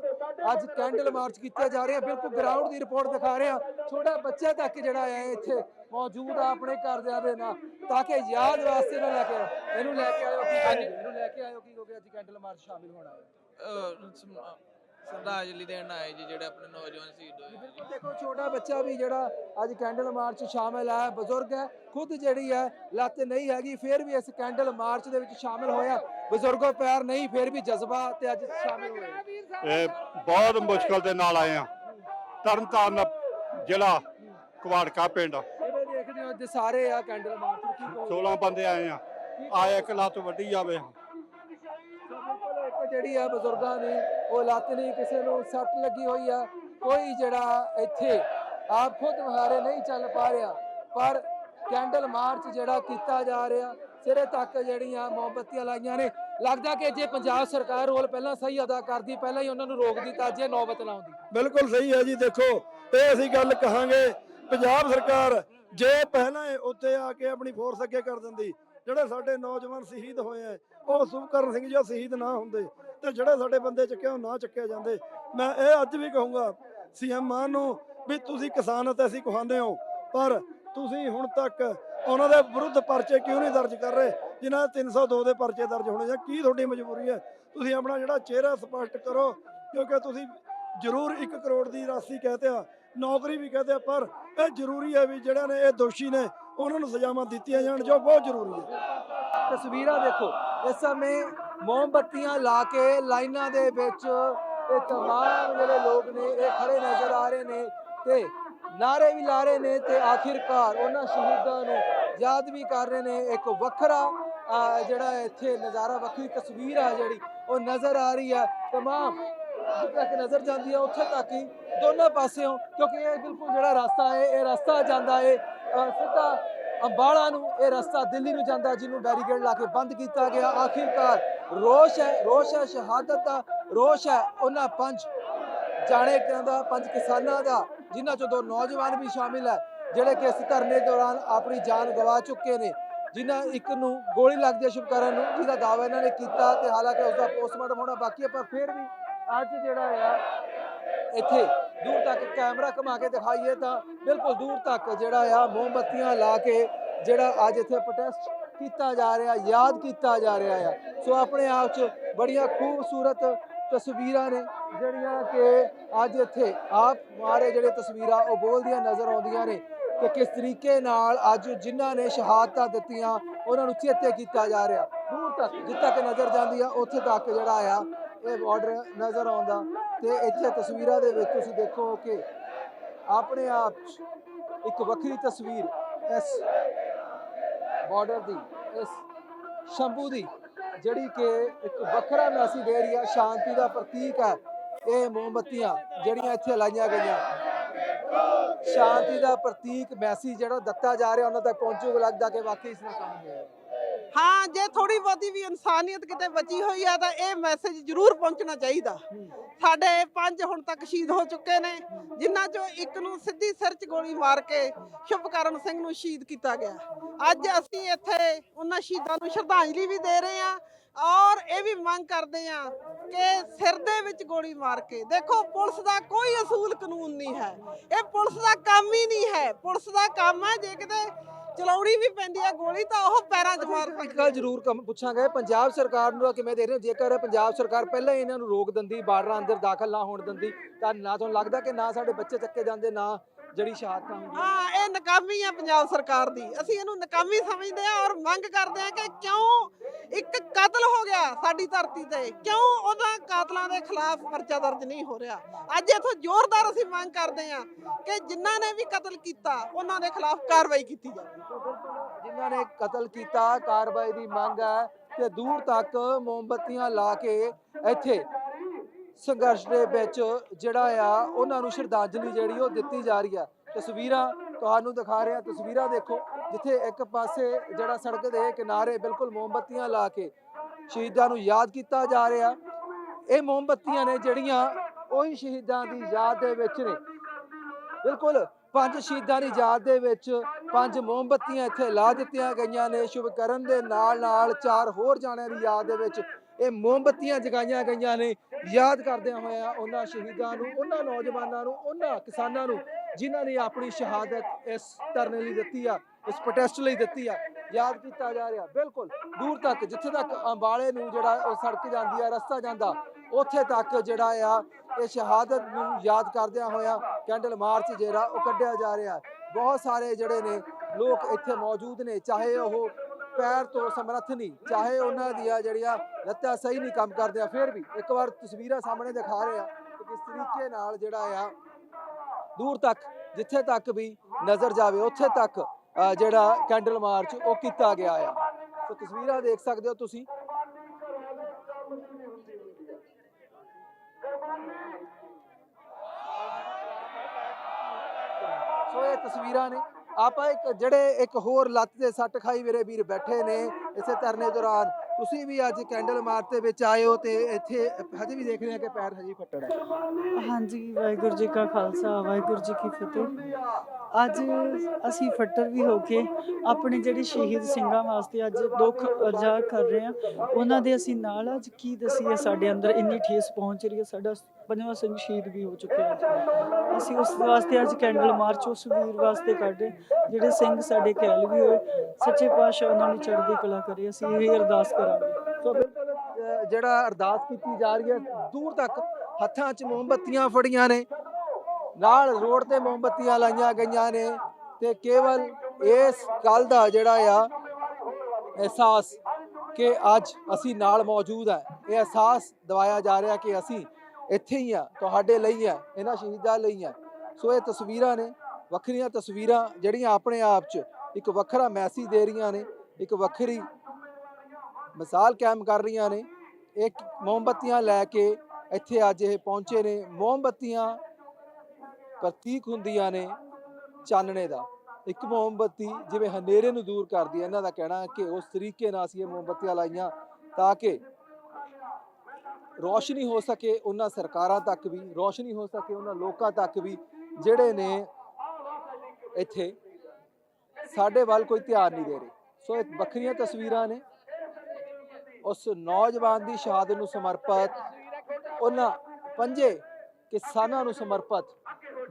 ਅੱਜ ਕੈਂਡਲ ਮਾਰਚ ਕੀਤਾ ਜਾ ਰਿਹਾ ਬਿਲਕੁਲ ਗਰਾਊਂਡ ਦੀ ਰਿਪੋਰਟ ਦਿਖਾ ਰਹੇ ਆ ਛੋਟਾ ਬੱਚਾ ਤੱਕ ਜਿਹੜਾ ਹੈ ਇੱਥੇ ਮੌਜੂਦ ਆ ਆਪਣੇ ਘਰਦਿਆਂ ਦੇ ਨਾਲ ਤਾਂ ਕਿ ਯਾਦ ਵਾਸਤੇ ਨਾ ਲੈ ਕੇ। ਇਹਨੂੰ ਲੈ ਕੇ ਆਇਓ ਕੀ? ਇਹਨੂੰ ਲੈ ਕੇ ਆਇਓ ਕੀ ਕਹੋਗੇ ਅੱਜ ਕੈਂਡਲ ਮਾਰਚ ਸ਼ਾਮਿਲ ਹੋਣਾ ਹੈ ਸ਼ਰਧਾਂਜਲੀ ਦੇਣ ਆਏ ਜੀ ਜਿਹੜੇ ਆਪਣੇ ਨੌਜਵਾਨ ਸ਼ਹੀਦ ਹੋਏ। ਬਿਲਕੁਲ ਦੇਖੋ ਛੋਟਾ ਬੱਚਾ ਵੀ ਜਿਹੜਾ ਅੱਜ ਕੈਂਡਲ ਮਾਰਚ ਸ਼ਾਮਿਲ ਹੈ ਬਜ਼ੁਰਗ ਹੈ ਖੁਦ ਜਿਹੜੀ ਹੈ ਲੱਤ ਨਹੀਂ ਹੈਗੀ ਫਿਰ ਵੀ ਇਸ ਕੈਂਡਲ ਮਾਰਚ ਦੇ ਵਿੱਚ ਸ਼ਾਮਿਲ ਹੋਇਆ। ਬਜ਼ੁਰਗੋ ਪਿਆਰ ਨਹੀਂ ਫਿਰ ਵੀ ਜਜ਼ਬਾ ਤੇ ਅੱਜ ਸ਼ਾਮਿਲ ਹੋਏ ਇਹ ਬਹੁਤ ਮੁਸ਼ਕਲ ਦੇ ਨਾਲ ਆਏ ਆ ਤਰਨਤਾਰਨ ਜ਼ਿਲ੍ਹਾ ਕਵਾੜਕਾ ਪਿੰਡ। ਕਿਵੇਂ ਦੇਖਦੇ ਹੋ ਅੱਜ ਸਾਰੇ ਆ ਕੈਂਡਲ ਮਾਰਚ ਨੂੰ ਕੀ ਕਹੋਗੇ 16 ਬੰਦੇ ਆਏ ਆ ਆਏ ਇੱਕ ਲੱਤ ਵੱਡੀ ਜਾਵੇ। ਜਿਹੜੀ ਆ ਬਜ਼ੁਰਗਾਂ ਦੀ, ਉਹ ਲੱਤ ਨਹੀਂ, ਕਿਸੇ ਨੂੰ ਸੱਟ ਲੱਗੀ ਹੋਈ ਆ, ਕੋਈ ਜਿਹੜਾ ਇੱਥੇ ਆਪ ਖੁਦ ਮੁਹਾਰੇ ਨਹੀਂ ਚੱਲ ਪਾ ਰਿਹਾ, ਪਰ ਕੈਂਡਲ ਮਾਰਚ ਜਿਹੜਾ ਕੀਤਾ ਜਾ ਰਿਹਾ, ਸਿਰੇ ਤੱਕ ਜਿਹੜੀਆਂ ਮੋਮਬੱਤੀਆਂ ਲਾਈਆਂ ਨੇ, ਲੱਗਦਾ ਕਿ ਜੇ ਪੰਜਾਬ ਸਰਕਾਰ ਰੋਲ ਪਹਿਲਾਂ ਸਹੀ ਅਦਾ ਕਰਦੀ, ਪਹਿਲਾਂ ਹੀ ਉਹਨਾਂ ਨੂੰ ਰੋਕਦੀ ਤਾਂ ਜੇ ਨੌਬਤ ਨਾ ਆਉਂਦੀ। ਬਿਲਕੁਲ ਸਹੀ ਹੈ ਜੀ, ਦੇਖੋ, ਇਹ ਅਸੀਂ ਗੱਲ ਕਹਾਂਗੇ, ਪੰਜਾਬ ਸਰਕਾਰ ਜੇ ਪਹਿਲਾਂ ਉੱਥੇ ਆ ਕੇ ਆਪਣੀ ਫੋਰਸ ਅੱਗੇ ਕਰ ਦਿੰਦੀ ਜਿਹੜੇ ਸਾਡੇ ਨੌਜਵਾਨ ਸ਼ਹੀਦ ਹੋਏ ਆ, ਉਹ ਸੁਖਕਰਨ ਸਿੰਘ ਜੀ ਉਹ ਸ਼ਹੀਦ ਨਾ ਹੁੰਦੇ ਤੇ ਜਿਹੜੇ ਸਾਡੇ ਬੰਦੇ ਚੱਕੇ ਉਹ ਨਾ ਚੱਕੇ ਜਾਂਦੇ। ਮੈਂ ਇਹ ਅੱਜ ਵੀ ਕਹੂੰਗਾ ਸੀਐਮ ਮਾਨ ਨੂੰ ਵੀ ਤੁਸੀਂ ਕਿਸਾਨ ਅਤੇ ਅਸੀਂ ਕਹਾਉਂਦੇ ਹੋ, ਪਰ ਤੁਸੀਂ ਹੁਣ ਤੱਕ ਉਹਨਾਂ ਦੇ ਵਿਰੁੱਧ ਪਰਚੇ ਕਿਉਂ ਨਹੀਂ ਦਰਜ ਕਰ ਰਹੇ? ਜਿਨ੍ਹਾਂ ਦੇ 302 ਦੇ ਪਰਚੇ ਦਰਜ ਹੋਣੇ ਜਾਂ ਕੀ ਤੁਹਾਡੀ ਮਜਬੂਰੀ ਹੈ? ਤੁਸੀਂ ਆਪਣਾ ਜਿਹੜਾ ਚਿਹਰਾ ਸਪਸ਼ਟ ਕਰੋ, ਕਿਉਂਕਿ ਤੁਸੀਂ ਜ਼ਰੂਰ 1 ਕਰੋੜ ਦੀ ਰਾਸ਼ੀ ਕਹਤੇ ਆ ਨੌਕਰੀ ਵੀ ਕਹਤੇ ਆ ਪਰ ਇਹ ਜ਼ਰੂਰੀ ਹੈ ਵੀ ਜਿਹੜਾ ਨੇ, ਇਹ ਦੋਸ਼ੀ ਨੇ ਉਹਨਾਂ ਨੂੰ ਸਜ਼ਾਵਾਂ ਦਿੱਤੀਆਂ ਜਾਣ, ਜੋ ਬਹੁਤ ਜ਼ਰੂਰੀ ਹੈ। ਤਸਵੀਰਾਂ ਦੇਖੋ, ਇਸ ਸਮੇਂ ਮੋਮਬੱਤੀਆਂ ਲਾ ਕੇ ਲਾਈਨਾਂ ਦੇ ਵਿੱਚ ਇਹ ਤਮਾਮ ਜਿਹੜੇ ਲੋਕ ਨੇ, ਇਹ ਖੜੇ ਨਜ਼ਰ ਆ ਰਹੇ ਨੇ ਤੇ ਨਾਰੇ ਵੀ ਲਾ ਰਹੇ ਨੇ ਤੇ ਆਖਿਰਕਾਰ ਉਹਨਾਂ ਸ਼ਹੀਦਾਂ ਨੂੰ ਯਾਦ ਵੀ ਕਰ ਰਹੇ ਨੇ। ਇੱਕ ਵੱਖਰਾ ਜਿਹੜਾ ਇੱਥੇ ਨਜ਼ਾਰਾ, ਵੱਖਰੀ ਤਸਵੀਰ ਆ ਜਿਹੜੀ, ਉਹ ਨਜ਼ਰ ਆ ਰਹੀ ਹੈ। ਤਮਾਮ, ਜਿੱਥੇ ਤੱਕ ਨਜ਼ਰ ਜਾਂਦੀ ਹੈ, ਉੱਥੇ ਤੱਕ ਹੀ ਦੋਨਾਂ ਪਾਸਿਓਂ, ਕਿਉਂਕਿ ਇਹ ਬਿਲਕੁਲ ਜਿਹੜਾ ਰਸਤਾ ਹੈ, ਇਹ ਰਸਤਾ ਜਾਂਦਾ ਹੈ। ਸਿੱਧਾ ਅੰਬਾਲਾ ਨੂੰ ਇਹ ਰਸਤਾ ਦਿੱਲੀ ਨੂੰ ਜਾਂਦਾ ਜਿਹਨੂੰ ਬੈਰੀਕੇਡ ਲਾ ਕੇ ਬੰਦ ਕੀਤਾ ਗਿਆ। ਆਖਿਰਕਾਰ ਰੋਸ਼ ਹੈ ਰੋਸ਼ ਹੈ, ਸ਼ਹਾਦਤ ਦਾ ਰੋਸ਼ ਹੈ। ਉਹਨਾਂ ਪੰਜ ਜਾਣੇ ਕਹਿੰਦਾ ਪੰਜ ਕਿਸਾਨਾਂ ਦਾ, ਜਿਨ੍ਹਾਂ ਚੋਂ ਦੋ ਨੌਜਵਾਨ ਵੀ ਸ਼ਾਮਿਲ ਹੈ, ਜਿਹੜੇ ਕਿ ਇਸ ਧਰਨੇ ਦੌਰਾਨ ਆਪਣੀ ਜਾਨ ਗਵਾ ਚੁੱਕੇ ਨੇ। ਜਿਨ੍ਹਾਂ ਇੱਕ ਨੂੰ ਗੋਲੀ ਲੱਗਦੀ ਹੈ ਸ਼ੁਭਕਰਨ ਨੂੰ, ਜਿਹਦਾ ਦਾਅਵਾ ਇਹਨਾਂ ਨੇ ਕੀਤਾ ਤੇ ਹਾਲਾਂਕਿ ਉਸ ਦਾ ਪੋਸਟਮਾਰਟਮ ਹੋਣਾ ਬਾਕੀ ਹੈ, ਪਰ ਫਿਰ ਵੀ ਅੱਜ ਜਿਹੜਾ ਆ, ਇੱਥੇ ਦੂਰ ਤੱਕ ਕੈਮਰਾ ਘੁਮਾ ਕੇ ਦਿਖਾਈਏ ਤਾਂ ਬਿਲਕੁਲ ਦੂਰ ਤੱਕ ਜਿਹੜਾ ਆ, ਮੋਮਬੱਤੀਆਂ ਲਾ ਕੇ ਜਿਹੜਾ ਅੱਜ ਇੱਥੇ ਪ੍ਰੋਟੈਸਟ ਕੀਤਾ ਜਾ ਰਿਹਾ, ਯਾਦ ਕੀਤਾ ਜਾ ਰਿਹਾ ਆ। ਸੋ ਆਪਣੇ ਆਪ 'ਚ ਬੜੀਆਂ ਖੂਬਸੂਰਤ ਤਸਵੀਰਾਂ ਨੇ, ਜਿਹੜੀਆਂ ਕਿ ਅੱਜ ਇੱਥੇ ਆਪ ਮਾਰੇ ਜਿਹੜੇ ਤਸਵੀਰਾਂ, ਉਹ ਬੋਲਦੀਆਂ ਨਜ਼ਰ ਆਉਂਦੀਆਂ ਨੇ ਕਿ ਕਿਸ ਤਰੀਕੇ ਨਾਲ ਅੱਜ ਜਿਨ੍ਹਾਂ ਨੇ ਸ਼ਹਾਦਤਾਂ ਦਿੱਤੀਆਂ, ਉਹਨਾਂ ਨੂੰ ਚੇਤੇ ਕੀਤਾ ਜਾ ਰਿਹਾ। ਦੂਰ ਤੱਕ ਜਿੱਥੇ ਤੱਕ ਨਜ਼ਰ ਜਾਂਦੀ ਆ, ਉੱਥੇ ਤੱਕ ਜਿਹੜਾ ਆ ਇਹ ਬਾਰਡਰ ਨਜ਼ਰ ਆਉਂਦਾ ਤੇ ਇੱਥੇ ਤਸਵੀਰਾਂ ਦੇ ਵਿੱਚ ਤੁਸੀਂ ਦੇਖੋ ਕਿ ਆਪਣੇ ਆਪ ਇੱਕ ਵੱਖਰੀ ਤਸਵੀਰ ਇਸ ਬਾਰਡਰ ਦੀ, ਇਸ ਸ਼ੰਭੂ ਦੀ, ਜਿਹੜੀ ਕਿ ਇੱਕ ਵੱਖਰਾ ਮੈਸੇਜ ਦੇ ਰਹੀ ਹੈ ਸ਼ਾਂਤੀ ਦਾ ਪ੍ਰਤੀਕ ਹੈ। ਇਹ ਮੋਮਬੱਤੀਆਂ ਜਿਹੜੀਆਂ ਇੱਥੇ ਲਾਈਆਂ ਗਈਆਂ, ਸ਼ਾਂਤੀ ਦਾ ਪ੍ਰਤੀਕ ਮੈਸੇਜ ਜਿਹੜਾ ਦਿੱਤਾ ਜਾ ਰਿਹਾ, ਉਹਨਾਂ ਤੱਕ ਪਹੁੰਚੂਗਾ, ਲੱਗਦਾ ਕਿ ਵਾਕਈ ਇਸ ਨਾਲ ਕੰਮ ਹੋਇਆ। ਹਾਂ, ਜੇ ਥੋੜੀ ਬਹੁਤੀ ਵੀ ਇਨਸਾਨੀਅਤ ਕਿਤੇ ਬਚੀ ਹੋਈ ਆ, ਤਾਂ ਇਹ ਮੈਸੇਜ ਜ਼ਰੂਰ ਪਹੁੰਚਣਾ ਚਾਹੀਦਾ। ਸਾਡੇ ਪੰਜ ਹੁਣ ਤੱਕ ਸ਼ਹੀਦ ਹੋ ਚੁੱਕੇ ਨੇ, ਜਿਨ੍ਹਾਂ ਚੋਂ ਇੱਕ ਨੂੰ ਸਿੱਧੀ ਸਿਰ 'ਚ ਗੋਲੀ ਮਾਰ ਕੇ ਸ਼ੁਭਕਰਨ ਸਿੰਘ ਨੂੰ ਸ਼ਹੀਦ ਕੀਤਾ ਗਿਆ। ਅੱਜ ਅਸੀਂ ਇੱਥੇ ਉਹਨਾਂ ਸ਼ਹੀਦਾਂ ਨੂੰ ਸ਼ਰਧਾਂਜਲੀ ਵੀ ਦੇ ਰਹੇ ਹਾਂ ਔਰ ਇਹ ਵੀ ਮੰਗ ਕਰਦੇ ਹਾਂ ਕਿ ਸਿਰ ਦੇ ਵਿੱਚ ਗੋਲੀ ਮਾਰ ਕੇ, ਦੇਖੋ ਪੁਲਿਸ ਦਾ ਕੋਈ ਅਸੂਲ ਕਾਨੂੰਨ ਨਹੀਂ ਹੈ। ਇਹ ਪੁਲਿਸ ਦਾ ਕੰਮ ਹੀ ਨਹੀਂ ਹੈ। ਪੁਲਿਸ ਦਾ ਕੰਮ ਹੈ ਜੇ ਕਿਤੇ ਚਲਾਉਣੀ ਵੀ ਪੈਂਦੀ ਹੈ ਗੋਲੀ ਤਾਂ ਉਹ ਪੈਰਾਂ 'ਚ ਮਾਰ ਇੱਕ ਗੱਲ ਜ਼ਰੂਰ ਕੰਮ ਪੁੱਛਾਂਗੇ ਪੰਜਾਬ ਸਰਕਾਰ ਨੂੰ ਕਿਵੇਂ ਦੇ ਰਹੇ ਹੋ? ਜੇਕਰ ਪੰਜਾਬ ਸਰਕਾਰ ਪਹਿਲਾਂ ਹੀ ਇਹਨਾਂ ਨੂੰ ਰੋਕ ਦਿੰਦੀ ਬਾਰਡਰਾਂ ਅੰਦਰ ਦਾਖਲ ਨਾ ਹੋਣ ਦਿੰਦੀ ਤਾਂ ਨਾ ਤੁਹਾਨੂੰ ਲੱਗਦਾ ਕਿ ਨਾ ਸਾਡੇ ਬੱਚੇ ਚੱਕੇ ਜਾਂਦੇ ਨਾ ਜਿਹੜੀ ਸ਼ਹਾਦਤਾਂ ਹੁੰਦੀਆਂ? ਹਾਂ ਇਹ ਨਕਾਮੀ ਆ ਪੰਜਾਬ ਸਰਕਾਰ ਦੀ। ਅਸੀਂ ਇਹਨੂੰ ਨਕਾਮੀ ਸਮਝਦੇ ਆ ਔਰ ਮੰਗ ਕਰਦੇ ਆ ਕਿ ਕਿਉਂ ਇੱਕ ਕਤਲ ਹੋ ਗਿਆ ਸਾਡੀ ਧਰਤੀ ਤੇ। ਕਿਉਂ ਉਹਨਾਂ ਕਾਤਲਾਂ ਦੇ ਖਿਲਾਫ ਪਰਚਾ ਦਰਜ ਨਹੀਂ ਹੋ ਰਿਹਾ? ਅੱਜ ਇਥੋਂ ਜ਼ੋਰਦਾਰ ਅਸੀਂ ਮੰਗ ਕਰਦੇ ਆ ਕਿ ਜਿਨ੍ਹਾਂ ਨੇ ਵੀ ਕਤਲ ਕੀਤਾ, ਉਹਨਾਂ ਦੇ ਖਿਲਾਫ ਕਾਰਵਾਈ ਕੀਤੀ ਜਾਵੇ। ਜਿਨ੍ਹਾਂ ਨੇ ਕਤਲ ਕੀਤਾ, ਕਾਰਵਾਈ ਦੀ ਮੰਗ ਹੈ ਤੇ ਦੂਰ ਤੱਕ ਮੋਮਬੱਤੀਆਂ ਲਾ ਕੇ ਇੱਥੇ ਸੰਘਰਸ਼ ਦੇ ਵਿੱਚ ਜਿਹੜਾ ਆ, ਉਹਨਾਂ ਨੂੰ ਸ਼ਰਧਾਂਜਲੀ ਜਿਹੜੀ ਉਹ ਦਿੱਤੀ ਜਾ ਰਹੀ ਆ। ਤਸਵੀਰਾਂ ਤੁਹਾਨੂੰ ਦਿਖਾ ਰਿਹਾ ਤਸਵੀਰਾਂ ਦੇਖੋ, ਜਿੱਥੇ ਇੱਕ ਪਾਸੇ ਜਿਹੜਾ ਸੜਕ ਦੇ ਕਿਨਾਰੇ ਬਿਲਕੁਲ ਮੋਮਬੱਤੀਆਂ ਲਾ ਕੇ ਸ਼ਹੀਦਾਂ ਨੂੰ ਯਾਦ ਕੀਤਾ ਜਾ ਰਿਹਾ। ਇਹ ਮੋਮਬੱਤੀਆਂ ਨੇ ਜਿਹੜੀਆਂ ਉਹੀ ਸ਼ਹੀਦਾਂ ਦੀ ਯਾਦ ਦੇ ਵਿੱਚ ਨੇ। ਬਿਲਕੁਲ, ਪੰਜ ਸ਼ਹੀਦਾਂ ਦੀ ਯਾਦ ਦੇ ਵਿੱਚ ਪੰਜ ਮੋਮਬੱਤੀਆਂ ਇੱਥੇ ਲਾ ਦਿੱਤੀਆਂ ਗਈਆਂ ਨੇ। ਸ਼ੁਭਕਰਨ ਦੇ ਨਾਲ ਨਾਲ ਚਾਰ ਹੋਰ ਜਾਣਿਆਂ ਦੀ ਯਾਦ ਦੇ ਵਿੱਚ ਇਹ ਮੋਮਬੱਤੀਆਂ ਜਗਾਈਆਂ ਗਈਆਂ ਨੇ। ਯਾਦ ਕਰਦਿਆਂ ਹੋਇਆ ਉਹਨਾਂ ਸ਼ਹੀਦਾਂ ਨੂੰ, ਉਹਨਾਂ ਨੌਜਵਾਨਾਂ ਨੂੰ, ਉਹਨਾਂ ਕਿਸਾਨਾਂ ਨੂੰ ਜਿਨ੍ਹਾਂ ਨੇ ਆਪਣੀ ਸ਼ਹਾਦਤ ਇਸ ਧਰਨੇ ਲਈ ਦਿੱਤੀ ਆ, ਇਸ ਪ੍ਰੋਟੈਸਟ ਲਈ ਦਿੱਤੀ ਆ ਯਾਦ ਕੀਤਾ ਜਾ ਰਿਹਾ। ਬਿਲਕੁਲ, ਦੂਰ ਤੱਕ, ਜਿੱਥੇ ਤੱਕ ਅੰਬਾਲੇ ਨੂੰ ਜਿਹੜਾ ਉਹ ਸੜਕ ਜਾਂਦੀ ਆ, ਰਸਤਾ ਜਾਂਦਾ, ਉੱਥੇ ਤੱਕ ਜਿਹੜਾ ਆ, ਇਹ ਸ਼ਹਾਦਤ ਨੂੰ ਯਾਦ ਕਰਦਿਆਂ ਹੋਇਆ ਕੈਂਡਲ ਮਾਰਚ ਜਿਹੜਾ ਉਹ ਕੱਢਿਆ ਜਾ ਰਿਹਾ ਬਹੁਤ ਸਾਰੇ ਜਿਹੜੇ ਨੇ ਲੋਕ ਇੱਥੇ ਮੌਜੂਦ ਨੇ, ਚਾਹੇ ਉਹ ਪੈਰ ਤੋਂ ਸਮਰੱਥ ਨਹੀਂ, ਚਾਹੇ ਉਹਨਾਂ ਦੀਆਂ ਜਿਹੜੀਆਂ ਲੱਤਾਂ ਸਹੀ ਨਹੀਂ ਕੰਮ ਕਰਦੀਆਂ, ਫਿਰ ਵੀ ਇੱਕ ਵਾਰ ਤਸਵੀਰਾਂ ਸਾਹਮਣੇ ਦਿਖਾ ਰਹੇ ਆ ਕਿ ਕਿਸ ਤਰੀਕੇ ਨਾਲ ਜਿਹੜਾ ਆ, ਦੂਰ ਤੱਕ, ਜਿੱਥੇ ਤੱਕ ਵੀ ਨਜ਼ਰ ਜਾਵੇ, ਉੱਥੇ ਤੱਕ ਜਿਹੜਾ ਕੈਂਡਲ ਮਾਰਚ ਉਹ ਕੀਤਾ ਗਿਆ ਆ। ਸੋ ਤਸਵੀਰਾਂ ਦੇਖ ਸਕਦੇ ਹੋ ਤੁਸੀਂ। ਸੋ ਇਹ ਤਸਵੀਰਾਂ ਨੇ। ਆਪਾਂ ਇੱਕ, ਜਿਹੜੇ ਇੱਕ ਹੋਰ ਲੱਤ ਦੇ ਸੱਟ ਖਾਈ ਮੇਰੇ ਵੀਰ ਬੈਠੇ ਨੇ ਇਸੇ ਧਰਨੇ ਦੌਰਾਨ। ਤੁਸੀਂ ਵੀ ਅੱਜ ਕੈਂਡਲ ਮਾਰਚ ਦੇ ਵਿੱਚ ਆਏ ਹੋ ਤੇ ਇੱਥੇ ਹਜੇ ਵੀ ਦੇਖ ਰਹੇ ਆ ਕਿ ਪੈਰ ਹਜੇ ਫੱਟੜ ਹੈ। ਹਾਂਜੀ, ਵਾਹਿਗੁਰੂ ਜੀ ਕਾ ਖਾਲਸਾ, ਵਾਹਿਗੁਰੂ ਜੀ ਕੀ ਫਤਿਹ। ਅੱਜ ਅਸੀਂ ਫੱਟਰ ਵੀ ਹੋ ਕੇ ਆਪਣੇ ਜਿਹੜੇ ਸ਼ਹੀਦ ਸਿੰਘਾਂ ਵਾਸਤੇ ਅੱਜ ਦੁੱਖ ਅਰਜ਼ਾ ਕਰ ਰਹੇ ਹਾਂ, ਉਹਨਾਂ ਦੇ ਅਸੀਂ ਨਾਲ ਅੱਜ ਕੀ ਦਸੀਏ, ਸਾਡੇ ਅੰਦਰ ਇੰਨੀ ਠੇਸ ਪਹੁੰਚ ਰਹੀ ਹੈ, ਸਾਡਾ ਪੰਜਵਾਂ ਸਿੰਘ ਸ਼ਹੀਦ ਵੀ ਹੋ ਚੁੱਕਿਆ ਅੱਜ ਅਸੀਂ ਉਸ ਵਾਸਤੇ ਅੱਜ ਕੈਂਡਲ ਮਾਰਚ ਉਸ ਵੀਰ ਵਾਸਤੇ ਕੱਢ ਜਿਹੜੇ ਸਿੰਘ ਸਾਡੇ ਕੈਲ ਵੀ ਹੋਏ। ਸੱਚੇ ਪਾਤਸ਼ਾਹ ਉਹਨਾਂ ਨੂੰ ਚੜ੍ਹਦੀ ਕਲਾ ਕਰੇ, ਅਸੀਂ ਇਹ ਅਰਦਾਸ ਕਰਾਂਗੇ। ਸੋ ਬਿਲਕੁਲ ਜਿਹੜਾ ਅਰਦਾਸ ਕੀਤੀ ਜਾ ਰਹੀ ਹੈ, ਦੂਰ ਤੱਕ ਹੱਥਾਂ 'ਚ ਮੋਮਬੱਤੀਆਂ ਫੜੀਆਂ ਨੇ। ਨਾਲ ਰੋਡ ਤੇ ਮੋਮਬੱਤੀਆਂ ਲਾਈਆਂ ਗਈਆਂ ਨੇ ਤੇ ਕੇਵਲ ਇਸ ਗੱਲ ਦਾ ਜਿਹੜਾ ਆ, ਅਹਿਸਾਸ ਕਿ ਅੱਜ ਅਸੀਂ ਨਾਲ ਮੌਜੂਦ ਹੈ। ਇਹ ਅਹਿਸਾਸ ਦਿਵਾਇਆ ਜਾ ਰਿਹਾ ਕਿ ਅਸੀਂ ਇੱਥੇ ਹੀ ਆ, ਤੁਹਾਡੇ ਲਈ ਆ, ਇਹਨਾਂ ਸ਼ਹੀਦਾਂ ਲਈ ਆ। ਸੋ ਇਹ ਤਸਵੀਰਾਂ ਨੇ, ਵੱਖਰੀਆਂ ਤਸਵੀਰਾਂ ਜਿਹੜੀਆਂ ਆਪਣੇ ਆਪ 'ਚ ਇੱਕ ਵੱਖਰਾ ਮੈਸੇਜ ਦੇ ਰਹੀਆਂ ਨੇ, ਇੱਕ ਵੱਖਰੀ ਮਿਸਾਲ ਕਾਇਮ ਕਰ ਰਹੀਆਂ ਨੇ। ਇੱਕ ਮੋਮਬੱਤੀਆਂ ਲੈ ਕੇ ਇੱਥੇ ਅੱਜ ਇਹ ਪਹੁੰਚੇ ਨੇ। ਮੋਮਬੱਤੀਆਂ ਪ੍ਰਤੀਕ ਹੁੰਦੀਆਂ ਨੇ ਚਾਨਣੇ ਦਾ। ਇੱਕ ਮੋਮਬੱਤੀ ਜਿਵੇਂ ਹਨੇਰੇ ਨੂੰ ਦੂਰ ਕਰਦੀ ਹੈ ਇਹਨਾਂ ਦਾ ਕਹਿਣਾ ਕਿ ਉਸ ਤਰੀਕੇ ਨਾਲ ਅਸੀਂ ਇਹ ਮੋਮਬੱਤੀਆਂ ਲਾਈਆਂ ਤਾਂ ਕਿ ਰੋਸ਼ਨੀ ਹੋ ਸਕੇ ਉਹਨਾਂ ਸਰਕਾਰਾਂ ਤੱਕ ਵੀ, ਰੋਸ਼ਨੀ ਹੋ ਸਕੇ ਉਹਨਾਂ ਲੋਕਾਂ ਤੱਕ ਵੀ, ਜਿਹੜੇ ਨੇ ਇੱਥੇ ਸਾਡੇ ਵੱਲ ਕੋਈ ਧਿਆਨ ਨਹੀਂ ਦੇ ਰਹੇ। ਸੋ ਇਹ ਵੱਖਰੀਆਂ ਤਸਵੀਰਾਂ ਨੇ। ਉਸ ਨੌਜਵਾਨ ਦੀ ਸ਼ਹਾਦਤ ਨੂੰ ਸਮਰਪਿਤ ਉਹਨਾਂ ਪੰਜੇ ਕਿਸਾਨਾਂ ਨੂੰ ਸਮਰਪਿਤ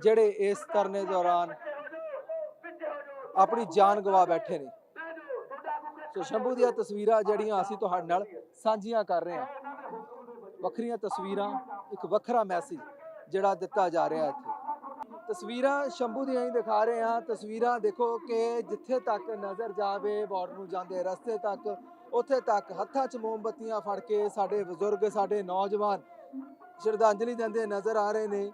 ਜਿਹੜੇ ਇਸ ਧਰਨੇ ਦੌਰਾਨ ਆਪਣੀ ਜਾਨ ਗਵਾ ਬੈਠੇ ਨੇ। ਸੋ ਸ਼ੰਭੂ ਦੀਆਂ ਤਸਵੀਰਾਂ ਜਿਹੜੀਆਂ ਅਸੀਂ ਤੁਹਾਡੇ ਨਾਲ ਸਾਂਝੀਆਂ ਕਰ ਰਹੇ ਹਾਂ। ਵੱਖਰੀਆਂ ਤਸਵੀਰਾਂ ਇੱਕ ਵੱਖਰਾ ਮੈਸੇਜ ਜਿਹੜਾ ਦਿੱਤਾ ਜਾ ਰਿਹਾ ਇੱਥੇ। ਤਸਵੀਰਾਂ ਸ਼ੰਭੂ ਦੀਆਂ ਹੀ ਦਿਖਾ ਰਹੇ ਹਾਂ। ਤਸਵੀਰਾਂ ਦੇਖੋ ਕਿ ਜਿੱਥੇ ਤੱਕ ਨਜ਼ਰ ਜਾਵੇ ਬਾਰਡਰ ਨੂੰ ਜਾਂਦੇ ਰਸਤੇ ਤੱਕ, ਉੱਥੇ ਤੱਕ ਹੱਥਾਂ 'ਚ ਮੋਮਬੱਤੀਆਂ ਫੜ ਕੇ ਸਾਡੇ ਬਜ਼ੁਰਗ, ਸਾਡੇ ਨੌਜਵਾਨ ਸ਼ਰਧਾਂਜਲੀ ਦਿੰਦੇ ਨਜ਼ਰ ਆ ਰਹੇ ਨੇ।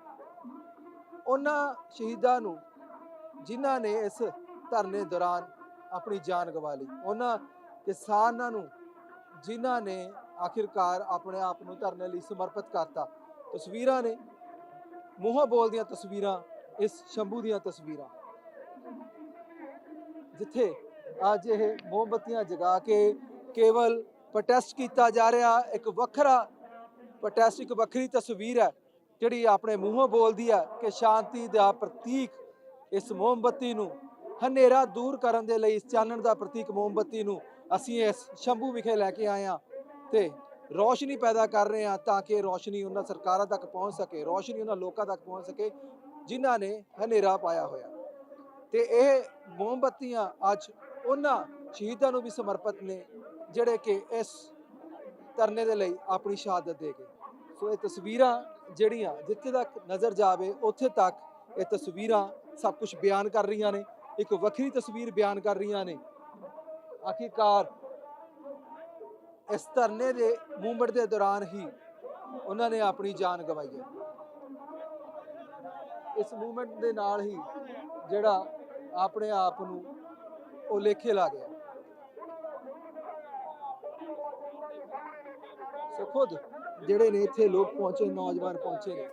ਉਹਨਾਂ ਸ਼ਹੀਦਾਂ ਨੂੰ ਜਿਨ੍ਹਾਂ ਨੇ ਇਸ ਧਰਨੇ ਦੌਰਾਨ ਆਪਣੀ ਜਾਨ ਗਵਾ ਲਈ, ਉਹਨਾਂ ਕਿਸਾਨਾਂ ਨੂੰ ਜਿਨ੍ਹਾਂ ਨੇ ਆਖਿਰਕਾਰ ਆਪਣੇ ਆਪ ਨੂੰ ਧਰਨੇ ਲਈ ਸਮਰਪਿਤ ਕਰਤਾ। ਤਸਵੀਰਾਂ ਨੇ ਮੂੰਹੋਂ ਬੋਲਦੀਆਂ ਤਸਵੀਰਾਂ, ਇਸ ਸ਼ੰਭੂ ਦੀਆਂ ਤਸਵੀਰਾਂ। ਜਿੱਥੇ ਅੱਜ ਇਹ ਮੋਮਬੱਤੀਆਂ ਜਗਾ ਕੇ ਕੇਵਲ ਪ੍ਰੋਟੈਸਟ ਕੀਤਾ ਜਾ ਰਿਹਾ, ਇੱਕ ਵੱਖਰਾ ਪ੍ਰੋਟੈਸਟ ਇੱਕ ਵੱਖਰੀ ਤਸਵੀਰ ਹੈ, ਜਿਹੜੀ ਆਪਣੇ ਮੂੰਹੋਂ ਬੋਲਦੀ ਹੈ ਕਿ ਸ਼ਾਂਤੀ ਦਾ ਪ੍ਰਤੀਕ ਇਸ ਮੋਮਬੱਤੀ ਨੂੰ, ਹਨੇਰਾ ਦੂਰ ਕਰਨ ਦੇ ਲਈ ਇਸ ਚਾਨਣ ਦਾ ਪ੍ਰਤੀਕ ਮੋਮਬੱਤੀ ਨੂੰ ਅਸੀਂ ਇਸ ਸ਼ੰਭੂ ਵਿਖੇ ਲੈ ਕੇ ਆਏ ਹਾਂ। ਤੇ ਰੋਸ਼ਨੀ ਪੈਦਾ ਕਰ ਰਹੇ ਹਾਂ ਤਾਂ ਕਿ ਰੋਸ਼ਨੀ ਉਹਨਾਂ ਸਰਕਾਰਾਂ ਤੱਕ ਪਹੁੰਚ ਸਕੇ, ਰੋਸ਼ਨੀ ਉਹਨਾਂ ਲੋਕਾਂ ਤੱਕ ਪਹੁੰਚ ਸਕੇ ਜਿਨ੍ਹਾਂ ਨੇ ਹਨੇਰਾ ਪਾਇਆ ਹੋਇਆ। ਤੇ ਇਹ ਮੋਮਬੱਤੀਆਂ ਅੱਜ ਉਹਨਾਂ ਸ਼ਹੀਦਾਂ ਨੂੰ ਵੀ ਸਮਰਪਿਤ ਨੇ ਜਿਹੜੇ ਕਿ ਇਸ ਧਰਨੇ ਦੇ ਲਈ ਆਪਣੀ ਸ਼ਹਾਦਤ ਦੇ ਗਏ ਸੋ ਇਹ ਤਸਵੀਰਾਂ ਜਿਹੜੀਆਂ ਜਿੱਥੇ ਤੱਕ ਨਜ਼ਰ ਜਾਵੇ, ਉੱਥੇ ਤੱਕ ਇਹ ਤਸਵੀਰਾਂ ਸਭ ਕੁਝ ਬਿਆਨ ਕਰ ਰਹੀਆਂ ਨੇ। ਇੱਕ ਵੱਖਰੀ ਤਸਵੀਰ ਬਿਆਨ ਕਰ ਰਹੀਆਂ ਨੇ। ਆਖਿਰਕਾਰ ਇਸ ਧਰਨੇ ਦੇ ਮੂਵਮੈਂਟ ਦੇ ਦੌਰਾਨ ਹੀ ਉਹਨਾਂ ਨੇ ਆਪਣੀ ਜਾਨ ਗਵਾਈ ਹੈ। ਇਸ ਮੂਵਮੈਂਟ ਦੇ ਨਾਲ ਹੀ ਜਿਹੜਾ ਆਪਣੇ ਆਪ ਨੂੰ ਉਹ ਲੇਖੇ ਲਾ ਗਿਆ। ਸੋ ਖੁਦ ਜਿਹੜੇ ਨੇ ਇੱਥੇ ਲੋਕ ਪਹੁੰਚੇ, ਨੌਜਵਾਨ ਪਹੁੰਚੇ ਨੇ।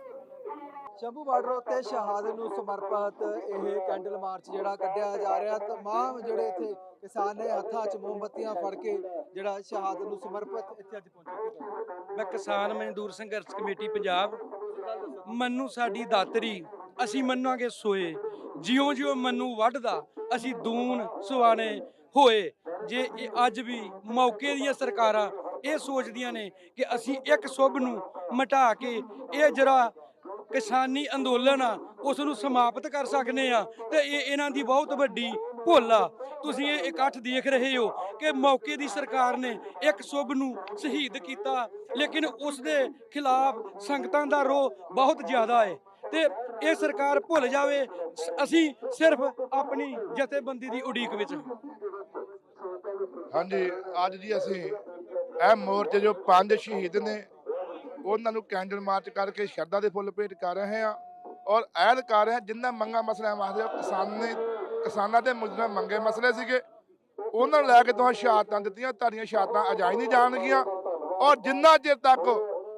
ਸ਼ੰਭੂ ਬਾਰਡਰ ਉੱਤੇ ਸ਼ਹਾਦਤ ਨੂੰ ਸਮਰਪਿਤ ਇਹ ਕੈਂਡਲ ਮਾਰਚ ਜਿਹੜਾ ਕੱਢਿਆ ਜਾ ਰਿਹਾ, ਤਮਾਮ ਜਿਹੜੇ ਇੱਥੇ ਕਿਸਾਨ ਨੇ ਹੱਥਾਂ 'ਚ ਮੋਮਬੱਤੀਆਂ ਫੜ ਕੇ ਜਿਹੜਾ ਸ਼ਹਾਦਤ ਨੂੰ ਸਮਰਪਿਤ ਇੱਥੇ ਅੱਜ ਪਹੁੰਚੇ ਮੈਂ ਕਿਸਾਨ ਮਜ਼ਦੂਰ ਸੰਘਰਸ਼ ਕਮੇਟੀ ਪੰਜਾਬ। ਮੰਨੂ ਸਾਡੀ ਦਾਤਰੀ, ਅਸੀਂ ਮੰਨਾਂਗੇ ਸੋਏ। ਜਿਉਂ ਜਿਉਂ ਮੰਨੂ ਵੱਢਦਾ, ਅਸੀਂ ਦੂਨ ਸੁਆਣੇ ਹੋਏ। ਜੇ ਇਹ ਅੱਜ ਵੀ ਮੌਕੇ ਦੀਆਂ ਸਰਕਾਰਾਂ ਇਹ ਸੋਚਦੀਆਂ ਨੇ ਕਿ ਅਸੀਂ ਇੱਕ ਸੁਭ ਨੂੰ ਮਿਟਾ ਕੇ ਇਹ ਜਿਹੜਾ ਕਿਸਾਨੀ ਅੰਦੋਲਨ ਆ ਉਸ ਨੂੰ ਸਮਾਪਤ ਕਰ ਸਕਨੇ ਆ ਤੇ ਇਹ ਇਹਨਾਂ ਦੀ ਬਹੁਤ ਵੱਡੀ ਭੁੱਲ ਆ। ਤੁਸੀਂ ਇਹ ਇਕੱਠ ਦੇਖ ਰਹੇ ਹੋ ਕਿ ਮੌਕੇ ਦੀ ਸਰਕਾਰ ਨੇ ਇੱਕ ਸੁਭ ਨੂੰ ਸ਼ਹੀਦ ਕੀਤਾ, ਲੇਕਿਨ ਉਸ ਦੇ ਖਿਲਾਫ ਸੰਗਤਾਂ ਦਾ ਰੋਹ ਬਹੁਤ ਜ਼ਿਆਦਾ ਹੈ ਤੇ ਇਹ ਸਰਕਾਰ ਭੁੱਲ ਜਾਵੇ ਅਸੀਂ ਸਿਰਫ ਆਪਣੀ ਜਥੇਬੰਦੀ ਦੀ ਉਡੀਕ ਵਿੱਚ ਹਾਂਜੀ, ਅੱਜ ਜੀ ਅਸੀਂ ਇਹ ਮੋਰਚੇ ਜੋ ਪੰਜ ਸ਼ਹੀਦ ਨੇ ਉਹਨਾਂ ਨੂੰ ਕੈਂਡਲ ਮਾਰਚ ਕਰਕੇ ਸ਼ਰਧਾ ਦੇ ਫੁੱਲ ਭੇਟ ਕਰ ਰਹੇ ਹਾਂ ਔਰ ਐਲਾਨ ਕਰ ਰਹੇ ਹਾਂ ਜਿੰਨਾ ਮੰਗਾ ਮਸਲਿਆਂ ਵਾਸਤੇ ਉਹ ਕਿਸਾਨ ਨੇ, ਕਿਸਾਨਾਂ ਦੇ ਮੁੱਦੇ ਮੰਗੇ ਮਸਲੇ ਸੀਗੇ। ਉਹਨਾਂ ਨੂੰ ਲੈ ਕੇ ਤੁਹਾਨੂੰ ਸ਼ਹਾਦਤਾਂ ਦਿੱਤੀਆਂ, ਤੁਹਾਡੀਆਂ ਸ਼ਹਾਦਤਾਂ ਅਜਾਈ ਨਹੀਂ ਜਾਣਗੀਆਂ। ਔਰ ਜਿੰਨਾ ਚਿਰ ਤੱਕ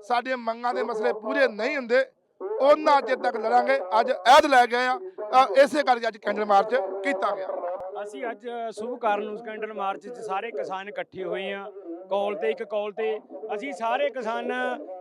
ਸਾਡੀਆਂ ਮੰਗਾਂ ਦੇ ਮਸਲੇ ਪੂਰੇ ਨਹੀਂ ਹੁੰਦੇ, ਉਹਨਾਂ ਚਿਰ ਤੱਕ ਲੜਾਂਗੇ। ਅੱਜ ਐਦ ਲੈ ਗਏ ਆ ਇਸੇ ਕਰਕੇ ਅੱਜ ਕੈਂਡਲ ਮਾਰਚ ਕੀਤਾ ਗਿਆ। ਅਸੀਂ ਅੱਜ ਸ਼ੁਭ ਕਾਰਨ ਨੂੰ ਸਕੈਂਡਲ ਮਾਰਚ 'ਚ ਸਾਰੇ ਕਿਸਾਨ ਇਕੱਠੇ ਹੋਏ ਆ ਕਾਲ ਤੇ ਇੱਕ ਕਾਲ ਤੇ ਅਸੀਂ ਸਾਰੇ ਕਿਸਾਨ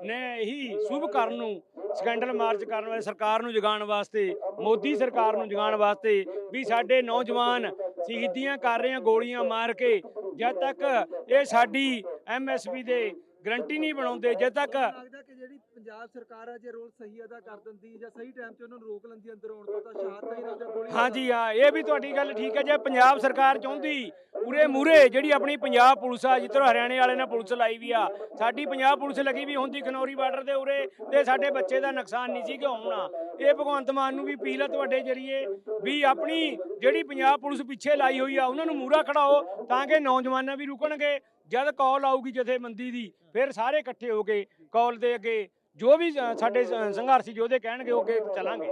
ਨੇ ਇਹੀ ਸ਼ੁਭ ਕਾਰਨ ਨੂੰ ਸਕੈਂਡਲ ਮਾਰਚ ਕਰਨ ਵਾਲੇ ਸਰਕਾਰ ਨੂੰ ਜਗਾਉਣ ਵਾਸਤੇ ਮੋਦੀ ਸਰਕਾਰ ਨੂੰ ਜਗਾਉਣ ਵਾਸਤੇ ਵੀ ਸਾਡੇ ਨੌਜਵਾਨ ਸ਼ਹੀਦੀਆਂ ਕਰ ਰਹੇ ਆ ਗੋਲੀਆਂ ਮਾਰ ਕੇ ਜਦ ਤੱਕ ਇਹ ਸਾਡੀ ਐਮਐਸਪੀ ਦੇ ਗਰੰਟੀ ਨਹੀਂ ਬਣਾਉਂਦੇ ਜਦ ਤੱਕ ਲੱਗਦਾ ਕਿ ਜਿਹੜੀ ਪੰਜਾਬ ਸਰਕਾਰ ਹੈ ਜੇ ਰੋਲ ਸਹੀ ਅਦਾ ਕਰ ਦਿੰਦੀ ਜਾਂ ਸਹੀ ਟਾਈਮ ਤੇ ਉਹਨਾਂ ਨੂੰ ਰੋਕ ਲੈਂਦੀ ਅੰਦਰ ਆਉਣ ਤੋਂ ਤਾਂ ਸ਼ਹਾਦਤ ਹੀ ਨਾ ਜਾਂ ਗੋਲੀ ਹਾਂਜੀ ਹਾਂ ਇਹ ਵੀ ਤੁਹਾਡੀ ਗੱਲ ਠੀਕ ਹੈ ਜੇ ਪੰਜਾਬ ਸਰਕਾਰ ਚਾਹੁੰਦੀ ਉਰੇ ਮੂਰੇ ਜਿਹੜੀ ਆਪਣੀ ਪੰਜਾਬ ਪੁਲਿਸ ਆ, ਜਿੱਧਰ ਹਰਿਆਣੇ ਵਾਲੇ ਨੇ ਪੁਲਿਸ ਲਾਈ ਵੀ ਆ। ਸਾਡੀ ਪੰਜਾਬ ਪੁਲਿਸ ਲੱਗੀ ਵੀ ਹੁੰਦੀ ਖਨੌਰੀ ਬਾਰਡਰ ਦੇ ਉਰੇ ਤੇ ਸਾਡੇ ਬੱਚੇ ਦਾ ਨੁਕਸਾਨ ਨਹੀਂ ਸੀ ਕਿ ਹੋਣਾ। ਇਹ ਭਗਵੰਤ ਮਾਨ ਨੂੰ ਵੀ ਅਪੀਲ ਆ ਤੁਹਾਡੇ ਜਰੀਏ ਵੀ ਆਪਣੀ ਜਿਹੜੀ ਪੰਜਾਬ ਪੁਲਿਸ ਪਿੱਛੇ ਲਾਈ ਹੋਈ ਆ, ਉਹਨਾਂ ਨੂੰ ਮੂਰਾ ਖੜਾਓ ਤਾਂ ਕਿ ਨੌਜਵਾਨਾਂ ਵੀ ਰੁਕਣਗੇ। ਜਦ ਕਾਲ ਆਊਗੀ ਜਥੇਬੰਦੀ ਦੀ, ਫਿਰ ਸਾਰੇ ਇਕੱਠੇ ਹੋ ਕੇ ਕਾਲ ਦੇ ਅੱਗੇ ਜੋ ਵੀ ਸਾਡੇ ਸ- ਸੰਘਰਸ਼ੀ ਯੋਧੇ ਕਹਿਣਗੇ, ਉਹ ਅੱਗੇ ਚੱਲਾਂਗੇ।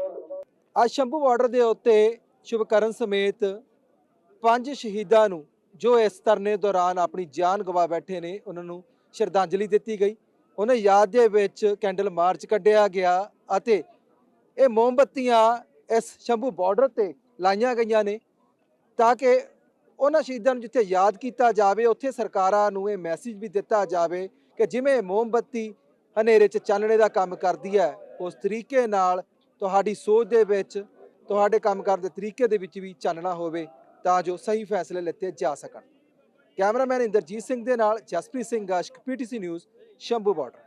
ਅੱਜ ਸ਼ੰਭੂ ਬਾਰਡਰ ਦੇ ਉੱਤੇ ਸ਼ੁਭਕਰਨ ਸਮੇਤ ਪੰਜ ਸ਼ਹੀਦਾਂ ਨੂੰ ਜੋ ਇਸ ਧਰਨੇ ਦੌਰਾਨ ਆਪਣੀ ਜਾਨ ਗਵਾ ਬੈਠੇ ਨੇ, ਉਹਨਾਂ ਨੂੰ ਸ਼ਰਧਾਂਜਲੀ ਦਿੱਤੀ ਗਈ। ਉਹਨਾਂ ਯਾਦ ਦੇ ਵਿੱਚ ਕੈਂਡਲ ਮਾਰਚ ਕੱਢਿਆ ਗਿਆ ਅਤੇ ਇਹ ਮੋਮਬੱਤੀਆਂ ਇਸ ਸ਼ੰਭੂ ਬਾਰਡਰ ਤੇ ਲਾਈਆਂ ਗਈਆਂ ਨੇ ਤਾਂ ਕਿ ਉਹਨਾਂ ਸ਼ਹੀਦਾਂ ਨੂੰ ਜਿੱਥੇ ਯਾਦ ਕੀਤਾ ਜਾਵੇ, ਉੱਥੇ ਸਰਕਾਰਾਂ ਨੂੰ ਇਹ ਮੈਸੇਜ ਵੀ ਦਿੱਤਾ ਜਾਵੇ ਕਿ ਜਿਵੇਂ ਮੋਮਬੱਤੀ ਹਨੇਰੇ 'ਚ ਚਾਨਣੇ ਦਾ ਕੰਮ ਕਰਦੀ ਹੈ, ਉਸ ਤਰੀਕੇ ਨਾਲ ਤੁਹਾਡੀ ਸੋਚ ਦੇ ਵਿੱਚ, ਤੁਹਾਡੇ ਕੰਮ ਕਰਨ ਦੇ ਤਰੀਕੇ ਦੇ ਵਿੱਚ ਵੀ ਚਾਨਣਾ ਹੋਵੇ। ਤਾਂ ਜੋ ਸਹੀ ਫੈਸਲੇ ਲਿੱਤੇ ਜਾ ਸਕਣ। ਕੈਮਰਾਮੈਨ ਇੰਦਰਜੀਤ ਸਿੰਘ ਦੇ ਨਾਲ Jaspreet Singh Gashak PTC news, Shambhu border.